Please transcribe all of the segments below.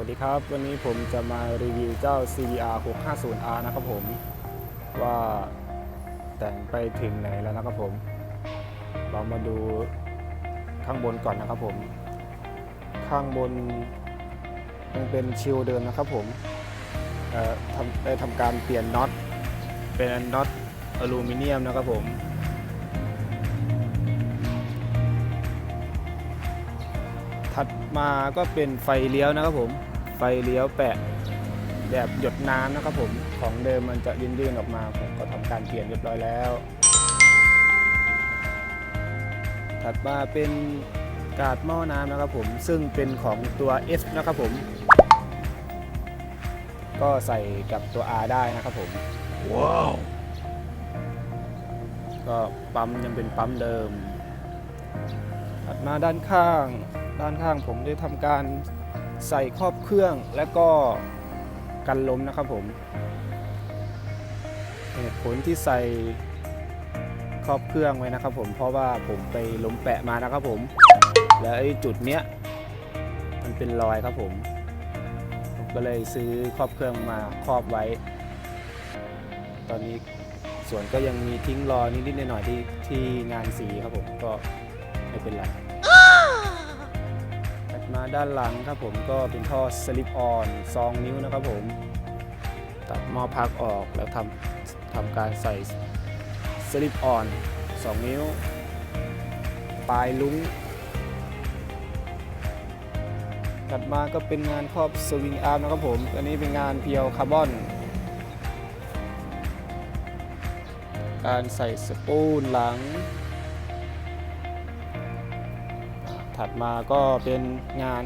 วัสดีครับ วันนี้ผมจะมารีวิวเจ้า CBR 650R นะครับผม ว่าแต่งไปถึงไหนแล้วนะครับผม เรามาดูข้างบนก่อนนะครับผม ข้างบนยังเป็นชิลเดิมนะครับผมทำได้ทำการเปลี่ยนน็อตเป็นน็อตอลูมิเนียมนะครับผม ถัดมาก็เป็นไฟเลี้ยวนะครับผม ไฟเลี้ยวแปะแบบหยดน้ำนะครับผม ของเดิมมันจะยื่นๆออกมาผมก็ทำการเปลี่ยนเรียบร้อยแล้ว ถัดมาเป็นกาดหม้อน้ำนะครับผม ซึ่งเป็นของตัว S นะครับผม ก็ใส่กับตัว R ได้นะครับผม ว้าว ก็ปั๊มยังเป็นปั๊มเดิม ถัดมาด้านข้าง ด้านข้างผมได้ทำการใส่ครอบเครื่องและก็กันล้มนะครับผมเหตุผลที่ใส่ครอบเครื่องไว้นะครับผมเพราะว่าผมไปล้มแปะมานะครับผม และไอ้จุดเนี้ยมันเป็นรอยครับผม ผมก็เลยซื้อครอบเครื่องมาครอบไว้ ตอนนี้ส่วนก็ยังมีทิ้งรอนิดๆหน่อยๆที่ที่งานสีครับผมก็ไม่เป็นไร ถัดมาด้านหลังครับผมก็เป็นท่อสลิปออน2นิ้วนะครับผม ตัดหม้อพักออกแล้วทำทำการใส่สลิปออน2นิ้ว ปลายลุ้ง ถัดมาก็เป็นงานครอบสวิงอาร์มนะครับผม อันนี้เป็นงานเพียวคาร์บอนการใส่สปูลหลัง ถัดมาก็เป็นงาน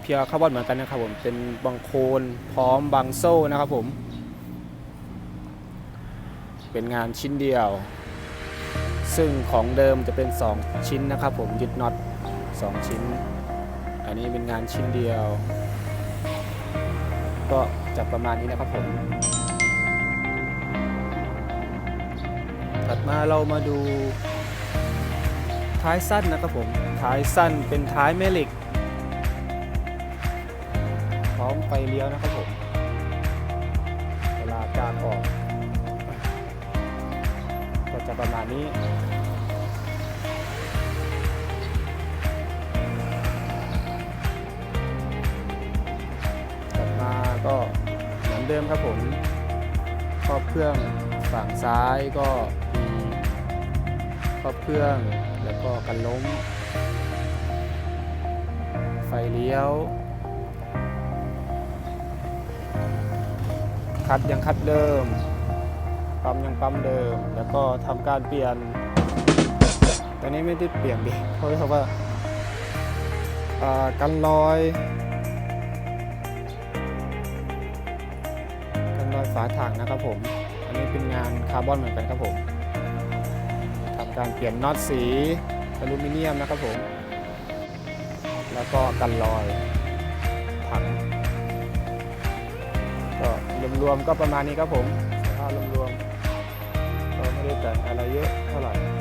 เพียร์คาร์บอนเหมือนกันนะครับผมเป็นบังโคนพร้อมบังโซ่นะครับผม เป็นงานชิ้นเดียว ซึ่งของเดิมจะเป็น 2 ชิ้นนะครับผมยึดน็อต2ชิ้น อันนี้เป็นงานชิ้นเดียว ก็จะประมาณนี้นะครับผมถัดมาเรามาดู ท้ายสั้นนะครับผม ท้ายสั้นเป็นท้ายแม่เหล็ก พร้อมไฟเลี้ยวนะครับผม เวลาการออก ก็จะประมาณนี้กลับมาก็เหมือนเดิมครับผมครอบเครื่องฝั่งซ้ายก็มีครอบเครื่อง แล้วก็กันล้ม ไฟเลี้ยว คัดยังคัดเดิม ปั๊มยังปั๊มเดิม แล้วก็ทำการเปลี่ยน ตอนนี้ไม่ได้เปลี่ยนดิเพราะว่าากันรอยกันรอยฝาถังนะครับผม อันนี้เป็นงานคาร์บอนเหมือนกันครับผม การเปลี่ยนน็อตสีอลูมิเนียมนะครับผม แล้วก็กันรอยถังก็รวมๆก็ประมาณนี้ครับผมสภาพรวมๆก็ไม่ได้แต่งอะไรเยอะเท่าไหร่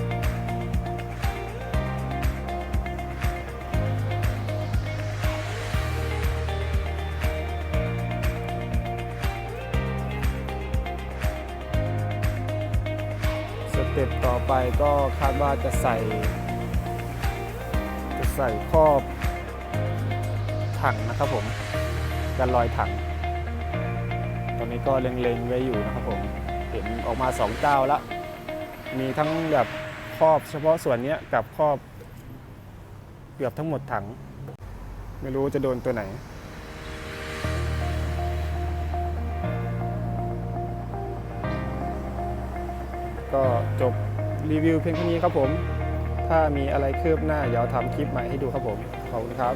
เต็ปต่อไปก็คาดว่าจะใส่ จะใส่ครอบถังนะครับผมกันรอยถัง ตอนนี้ก็เล็งๆไว้อยู่นะครับผม เห็นออกมาสองเจ้าละ มีทั้งแบบครอบเฉพาะส่วนนี้กับครอบเกือบทั้งหมดถัง ไม่รู้จะโดนตัวไหน ก็จบรีวิวเพียงเท่านี้ครับผม ถ้ามีอะไรคืบหน้าเดี๋ยวทำคลิปใหม่ให้ดูครับผม ขอบคุณครับ